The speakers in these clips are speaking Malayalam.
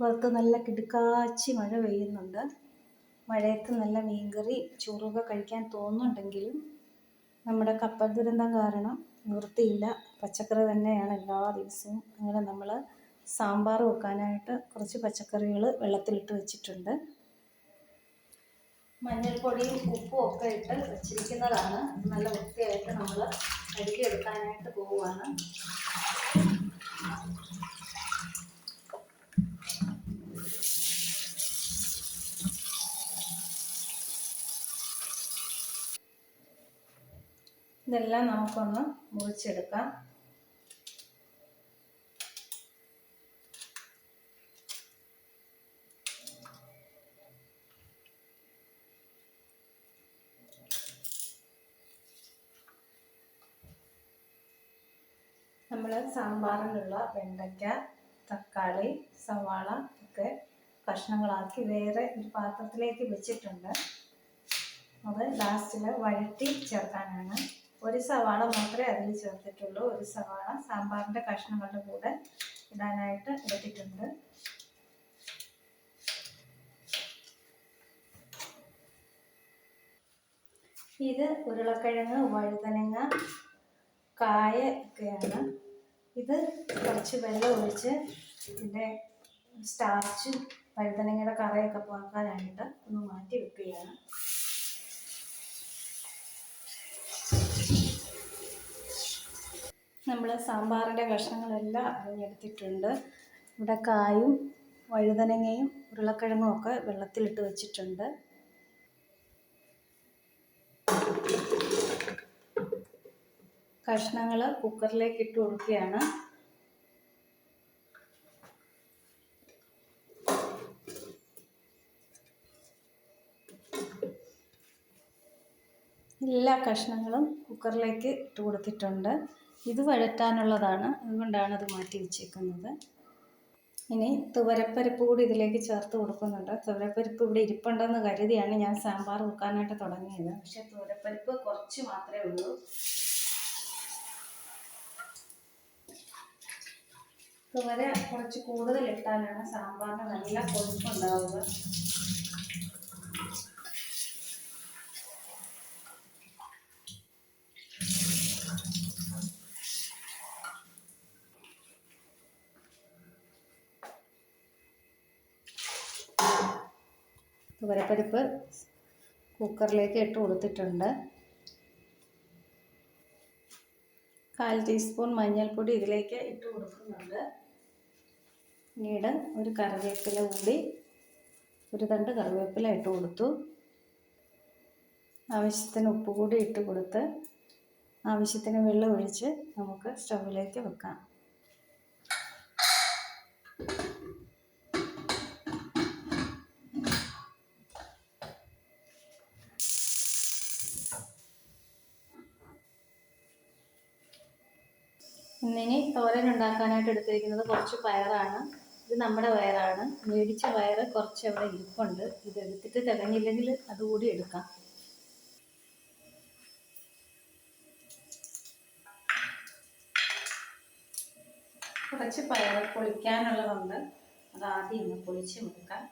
പുറത്ത് നല്ല കിടുക്കാച്ചി മഴ പെയ്യുന്നുണ്ട്. മഴയത്ത് നല്ല മീൻകറി ചോറൊക്കെ കഴിക്കാൻ തോന്നുന്നുണ്ടെങ്കിലും നമ്മുടെ കപ്പൽ ദുരന്തം കാരണം നിവൃത്തിയില്ല. പച്ചക്കറി തന്നെയാണ് എല്ലാ ദിവസവും അങ്ങനെ നമ്മൾ സാമ്പാർ വെക്കാനായിട്ട് കുറച്ച് പച്ചക്കറികൾ വെള്ളത്തിലിട്ട് വെച്ചിട്ടുണ്ട്. മഞ്ഞൾപ്പൊടിയും ഉപ്പും ഒക്കെ ഇട്ട് വെച്ചിരിക്കുന്നതാണ്. നല്ല വൃത്തിയായിട്ട് നമ്മൾ കഴുകിയെടുക്കാനായിട്ട് പോവുകയാണ്. ഇതെല്ലാം നമുക്കൊന്ന് മുറിച്ചെടുക്കാം. നമ്മൾ സാമ്പാറിനുള്ള വെണ്ടയ്ക്ക തക്കാളി സവാള ഒക്കെ കഷ്ണങ്ങളാക്കി വേറെ ഒരു പാത്രത്തിലേക്ക് വെച്ചിട്ടുണ്ട്. അത് ലാസ്റ്റിൽ വഴറ്റി ചേർക്കാനാണ്. ഒരു സവാള മാത്രമേ അതിൽ ചേർത്തിട്ടുള്ളൂ. ഒരു സവാള സാമ്പാറിന്റെ കഷ്ണങ്ങളുടെ കൂടെ ഇടാനായിട്ട് എടുത്തിട്ടുണ്ട്. ഇത് ഉരുളക്കിഴങ്ങ് വഴുതനങ്ങ കായ ഒക്കെയാണ്. ഇത് കുറച്ച് വെള്ളം ഒഴിച്ച് ഇതിന്റെ സ്റ്റാർച്ചും വഴുതനങ്ങയുടെ കറയൊക്കെ പോക്കാനായിട്ട് ഒന്ന് മാറ്റി വെക്കുകയാണ്. നമ്മൾ സാമ്പാറിന്റെ കഷ്ണങ്ങളെല്ലാം അരിഞ്ഞെടുത്തിട്ടുണ്ട്. ഇവിടെ കായും വഴുതനങ്ങയും ഉരുളക്കിഴങ്ങും ഒക്കെ വെള്ളത്തിലിട്ട് വെച്ചിട്ടുണ്ട്. കഷ്ണങ്ങൾ കുക്കറിലേക്ക് ഇട്ട് കൊടുക്കുകയാണ്. എല്ലാ കഷ്ണങ്ങളും കുക്കറിലേക്ക് ഇട്ട് കൊടുത്തിട്ടുണ്ട്. ഇത് വഴറ്റാനുള്ളതാണ്. അതുകൊണ്ടാണ് അത് മാറ്റി വെച്ചേക്കുന്നത്. ഇനി തുവരപ്പരിപ്പ് കൂടി ഇതിലേക്ക് ചേർത്ത് കൊടുക്കുന്നുണ്ട്. തുവരപ്പരിപ്പ് ഇവിടെ ഇരിപ്പുണ്ടെന്ന് കരുതിയാണ് ഞാൻ സാമ്പാർ വെക്കാനായിട്ട് തുടങ്ങിയത്. പക്ഷേ തുവരപ്പരിപ്പ് കുറച്ച് മാത്രമേ ഉള്ളൂ. തുവര കുറച്ച് കൂടുതൽ ഇട്ടാലാണ് സാമ്പാറിന് നല്ല കൊഴുപ്പുണ്ടാവുക തുവരപ്പരിപ്പ് കുക്കറിലേക്ക് ഇട്ട് കൊടുത്തിട്ടുണ്ട്. കാൽ ടീസ്പൂൺ മഞ്ഞൾപ്പൊടി ഇതിലേക്ക് ഇട്ട് കൊടുക്കുന്നുണ്ട്. പിന്നീട് ഒരു കറിവേപ്പില കൂടി ഒരു തണ്ട് കറിവേപ്പില ഇട്ട് കൊടുത്തു. ആവശ്യത്തിന് ഉപ്പ് കൂടി ഇട്ട് കൊടുത്ത് ആവശ്യത്തിന് വെള്ളം ഒഴിച്ച് നമുക്ക് സ്റ്റൗവിലേക്ക് വെക്കാം. ഇന്നിനി തോരൻ ഉണ്ടാക്കാനായിട്ട് എടുത്തിരിക്കുന്നത് കുറച്ച് പയറാണ്. ഇത് നമ്മുടെ വയറാണ് മേടിച്ച പയർ കുറച്ച് അവിടെ ഇരിപ്പുണ്ട്. ഇത് എടുത്തിട്ട് തികഞ്ഞില്ലെങ്കിൽ അതുകൂടി എടുക്കാം. കുറച്ച് പയർ പൊളിക്കാനുള്ളതുണ്ട്. അത് ആദ്യം ഒന്ന് പൊളിച്ച് വെക്കാം.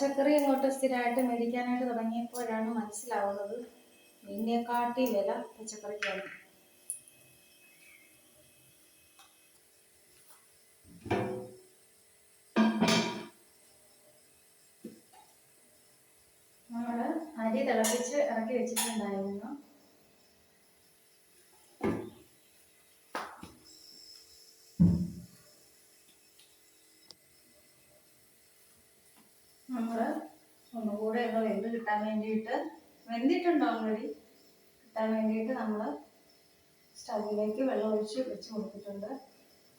പച്ചക്കറി ഇങ്ങോട്ട് സ്ഥിരമായിട്ട് മേടിക്കാനായിട്ട് തുടങ്ങിയപ്പോഴാണ് മനസ്സിലാവുന്നത് മീനിനെക്കാട്ടി വില പച്ചക്കറിക്കാണ്. നമ്മൾ അരി തിളപ്പിച്ച് ഇറക്കി വെച്ചിട്ടുണ്ടായിരുന്നു. നമ്മൾ ഒന്നുകൂടെ ഒന്ന് വെന്ത് കിട്ടാൻ വേണ്ടിയിട്ട് വെന്തിട്ടുണ്ടോ ഓൾറെഡി കിട്ടാൻ വേണ്ടിയിട്ട് നമ്മൾ സ്റ്റൗവിലേക്ക് വെള്ളം ഒഴിച്ച് വെച്ച് കൊടുത്തിട്ടുണ്ട്.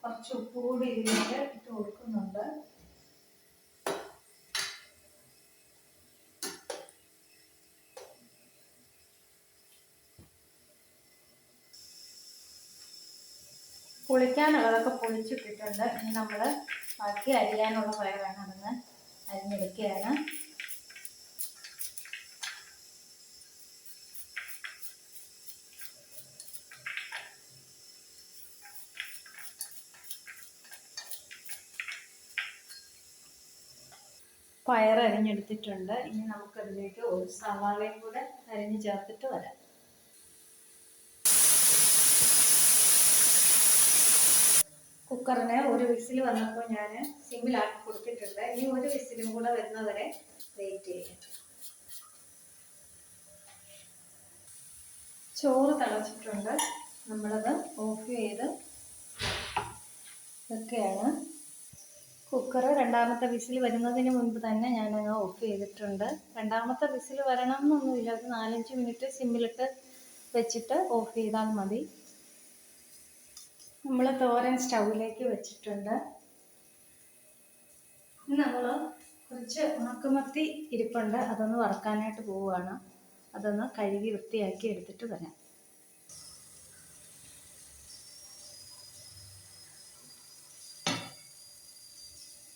കുറച്ച് ഉപ്പ് കൂടി ഇതിലേക്ക് ഇട്ട് കൊടുക്കുന്നുണ്ട്. പൊളിക്കാനുള്ളതൊക്കെ പൊളിച്ചിട്ടിട്ടുണ്ട്. ഇനി നമ്മൾ ബാക്കി അരിയാനുള്ള പയറാണ് അതൊന്ന് അരിഞ്ഞെടുക്കുകയാണ്. പയർ അരിഞ്ഞെടുത്തിട്ടുണ്ട് ഇനി നമുക്കതിലേക്ക് ഒരു സവാളയും കൂടെ അരിഞ്ഞ് ചേർത്തിട്ട് വരാം. കുക്കറിന് ഒരു വിസിൽ വന്നപ്പോൾ ഞാൻ സിമ്മിലാക്കി കൊടുത്തിട്ടുണ്ട്. ഇനി ഒരു വിസിലും കൂടെ വരുന്നവരെ വെയിറ്റ് ചെയ്യാം. ചോറ് തിളച്ചിട്ടുണ്ട്. നമ്മളത് ഓഫ് ചെയ്ത് ഇതൊക്കെയാണ് കുക്കർ രണ്ടാമത്തെ വിസിൽ വരുന്നതിന് മുൻപ് തന്നെ ഞാനങ്ങ് ഓഫ് ചെയ്തിട്ടുണ്ട്. രണ്ടാമത്തെ വിസിൽ വരണം എന്നൊന്നുമില്ല ഒരു നാലഞ്ച് മിനിറ്റ് സിമ്മിലിട്ട് വെച്ചിട്ട് ഓഫ് ചെയ്താൽ മതി. നമ്മൾ തോരൻ സ്റ്റൗവിലേക്ക് വെച്ചിട്ടുണ്ട്. നമ്മൾ കുറച്ച് ഉണക്കമത്തി ഇരിപ്പുണ്ട്. അതൊന്ന് വറക്കാനായിട്ട് പോവുകയാണ്. അതൊന്ന് കഴുകി വൃത്തിയാക്കി എടുത്തിട്ട് വരാം.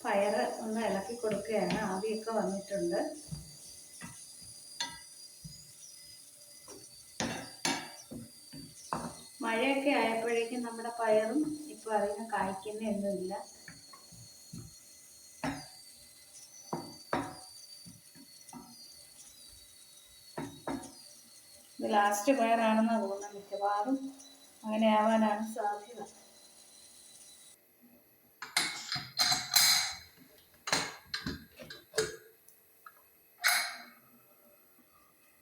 പയർ ഒന്ന് ഇളക്കി കൊടുക്കുകയാണ്. ആവിയൊക്കെ വന്നിട്ടുണ്ട്. മഴയൊക്കെ ആയപ്പോഴേക്കും നമ്മുടെ പയറും ഇപ്പോൾ അധികം കായ്ക്കുന്നൊന്നുമില്ല ഇത് ലാസ്റ്റ് പയറാണെന്ന് തോന്നുന്നു മിക്കവാറും. അങ്ങനെ ആവാനാണ് സാധ്യത.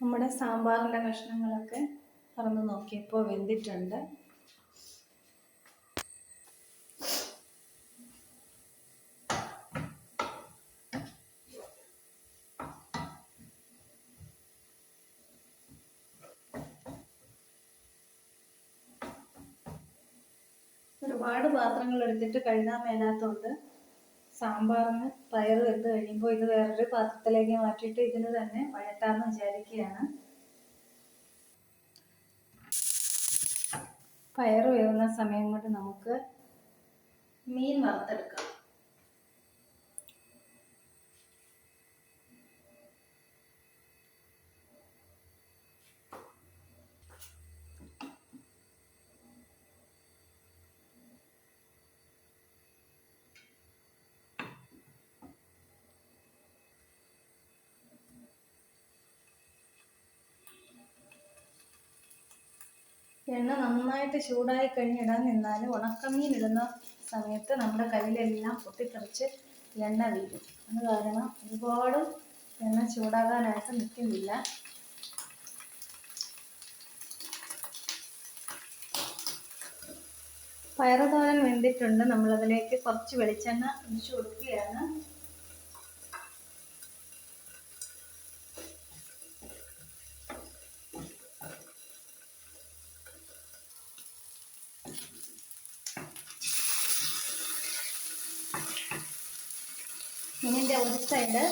നമ്മുടെ സാമ്പാറിന്റെ കഷ്ണങ്ങളൊക്കെ തുറന്ന് നോക്കിയപ്പോൾ വെന്തിട്ടുണ്ട്. ഒരുപാട് പാത്രങ്ങൾ എടുത്തിട്ട് കഴുകാൻ മേലാത്തതുകൊണ്ട് സാമ്പാറിന് പയർ വെന്ത് കഴിയുമ്പോൾ ഇത് വേറൊരു പാത്രത്തിലേക്ക് മാറ്റിയിട്ട് ഇതിന് തന്നെ വഴറ്റാമെന്ന് വിചാരിക്കുകയാണ്. പയർ വേവുന്ന സമയം കൊണ്ട് നമുക്ക് മീൻ വറുത്തെടുക്കാം. എണ്ണ നന്നായിട്ട് ചൂടായി കഴിഞ്ഞിടാൻ നിന്നാൽ ഉണക്കമീൻ ഇടുന്ന സമയത്ത് നമ്മുടെ കയ്യിലെല്ലാം പൊട്ടിത്തെറിച്ച് എണ്ണ വീഴും. അത് കാരണം ഒരുപാട് എണ്ണ ചൂടാകാനായിട്ട് നിൽക്കുന്നില്ല. പയറുതോരൻ വെന്തിട്ടുണ്ട്. നമ്മളതിലേക്ക് കുറച്ച് വെളിച്ചെണ്ണ ഒഴിച്ചു കൊടുക്കുകയാണ്. മീനിന്റെ ഒരു സൈഡ്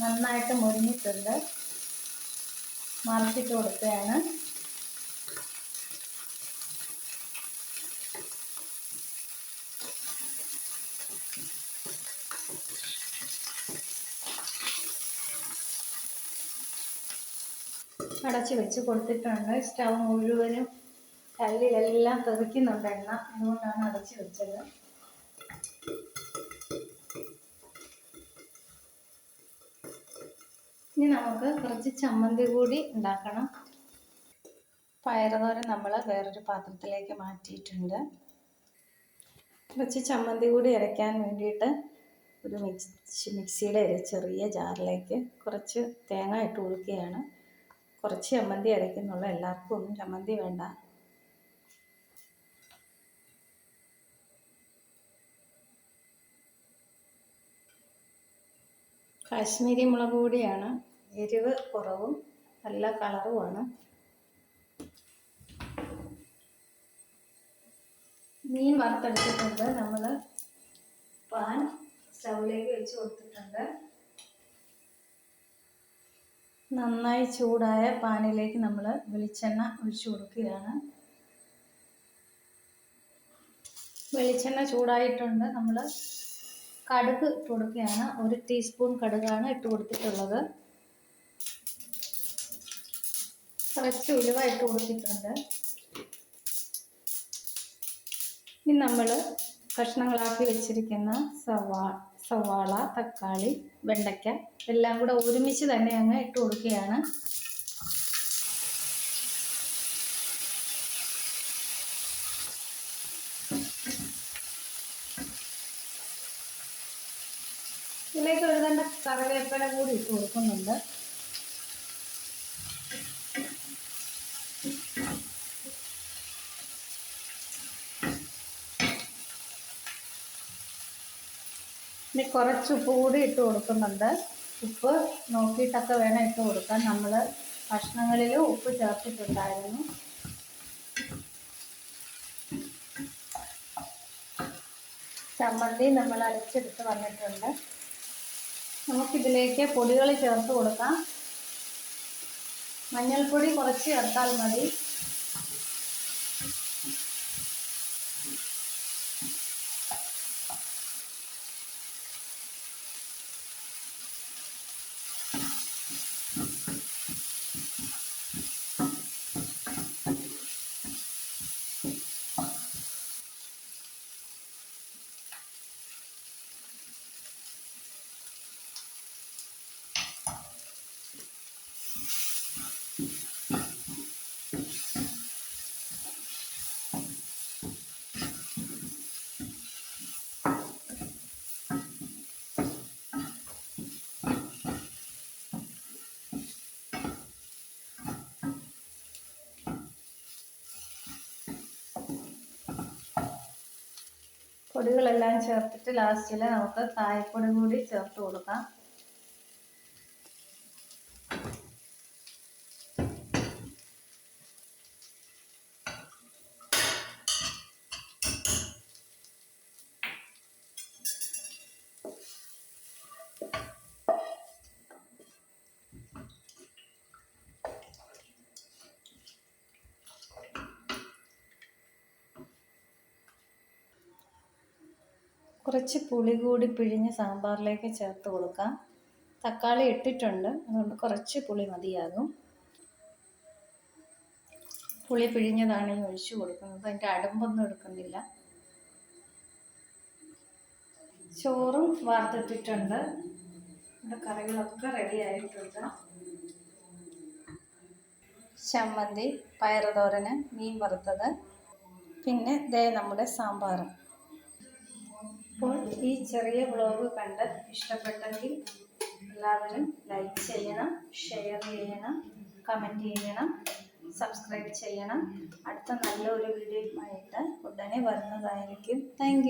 നന്നായിട്ട് മുരിഞ്ഞിട്ടുണ്ട്. മറച്ചിട്ട് കൊടുക്കുകയാണ് അടച്ച് വെച്ച് കൊടുത്തിട്ടുണ്ട്. സ്റ്റൗ മുഴുവനും കല്ലിലെല്ലാം തെറിക്കുന്നുണ്ട് എണ്ണ. അതുകൊണ്ടാണ് അടച്ച് വെച്ചത്. ഇനി നമുക്ക് കുറച്ച് ചമ്മന്തി കൂടി ഉണ്ടാക്കണം. പയറുതോരൻ നമ്മൾ വേറൊരു പാത്രത്തിലേക്ക് മാറ്റിയിട്ടുണ്ട്. കുറച്ച് ചമ്മന്തി കൂടി അരയ്ക്കാൻ വേണ്ടിയിട്ട് ഒരു മിക്സി മിക്സിയുടെ ഒരു ചെറിയ ജാറിലേക്ക് കുറച്ച് തേങ്ങ ഇട്ട് കൊടുക്കുകയാണ് കുറച്ച് ചമ്മന്തി അരയ്ക്കുന്നുള്ളൂ. എല്ലാവർക്കും ഒന്നും ചമ്മന്തി വേണ്ട. കാശ്മീരി മുളക് പൊടിയാണ്. എരിവ് കുറവും നല്ല കളറുമാണ്. മീൻ വറുത്തെടുത്തിട്ടുണ്ട്. നമ്മൾ പാൻ സ്റ്റൗവിലേക്ക് വെച്ച് കൊടുത്തിട്ടുണ്ട്. നന്നായി ചൂടായ പാനിലേക്ക് നമ്മൾ വെളിച്ചെണ്ണ ഒഴിച്ചു കൊടുക്കുകയാണ്. വെളിച്ചെണ്ണ ചൂടായിട്ടുണ്ട്. നമ്മൾ കടുക് ഇട്ട് കൊടുക്കുകയാണ്. ഒരു ടീസ്പൂൺ കടുകാണ് ഇട്ട് കൊടുത്തിട്ടുള്ളത്. കുറച്ച് ഉലുവായിട്ട് കൊടുത്തിട്ടുണ്ട് ഇനി നമ്മൾ കഷ്ണങ്ങളാക്കി വെച്ചിരിക്കുന്ന സവാ സവാള തക്കാളി വെണ്ടയ്ക്ക എല്ലാം കൂടെ ഒരുമിച്ച് തന്നെ അങ്ങ് ഇട്ട് കൊടുക്കുകയാണ്. ഇതിലേക്ക് ഒരു തന്നെ കറിവേപ്പില കൂടി ഇട്ട് കൊടുക്കുന്നുണ്ട്. കുറച്ച് ഉപ്പ് കൂടി ഇട്ട് കൊടുക്കുന്നുണ്ട്. ഉപ്പ് നോക്കിയിട്ടൊക്കെ വേണം ഇട്ട് കൊടുക്കാൻ. നമ്മൾ ഭക്ഷണങ്ങളിൽ ഉപ്പ് ചേർത്തിട്ടുണ്ടായിരുന്നു. ചമ്മന്തി നമ്മൾ അരച്ചെടുത്ത് വന്നിട്ടുണ്ട്. നമുക്കിതിലേക്ക് പൊടികൾ ചേർത്ത് കൊടുക്കാം. മഞ്ഞൾപ്പൊടി കുറച്ച് ചേർത്താൽ മതി. പൊടികളെല്ലാം ചേർത്തിട്ട് ലാസ്റ്റിൽ നമുക്ക് കായപ്പൊടി കൂടി ചേർത്ത് കൊടുക്കാം. കുറച്ച് പുളി കൂടി പിഴിഞ്ഞ് സാമ്പാറിലേക്ക് ചേർത്ത് കൊടുക്കാം. തക്കാളി ഇട്ടിട്ടുണ്ട്. അതുകൊണ്ട് കുറച്ച് പുളി മതിയാകും. പുളി പിഴിഞ്ഞതാണ് ഈ ഒഴിച്ചു കൊടുക്കുന്നത്. അതിന്റെ അടുമ്പൊന്നും എടുക്കുന്നില്ല. ചോറും വാർത്തിട്ടിട്ടുണ്ട് നമ്മുടെ കറികളൊക്കെ റെഡി ആയിട്ടുണ്ട്. ചമ്മന്തി പയറുതോരന് മീൻ വറുത്തത്. പിന്നെ ദേ നമ്മുടെ സാമ്പാറും. അപ്പോൾ ഈ ചെറിയ വ്ളോഗ് കണ്ട് ഇഷ്ടപ്പെട്ടെങ്കിൽ എല്ലാവരും ലൈക്ക് ചെയ്യണം ഷെയർ ചെയ്യണം കമന്റ് ചെയ്യണം സബ്സ്ക്രൈബ് ചെയ്യണം. അടുത്ത നല്ലൊരു വീഡിയോയുമായിട്ട് ഉടനെ വരുന്നതായിരിക്കും. താങ്ക്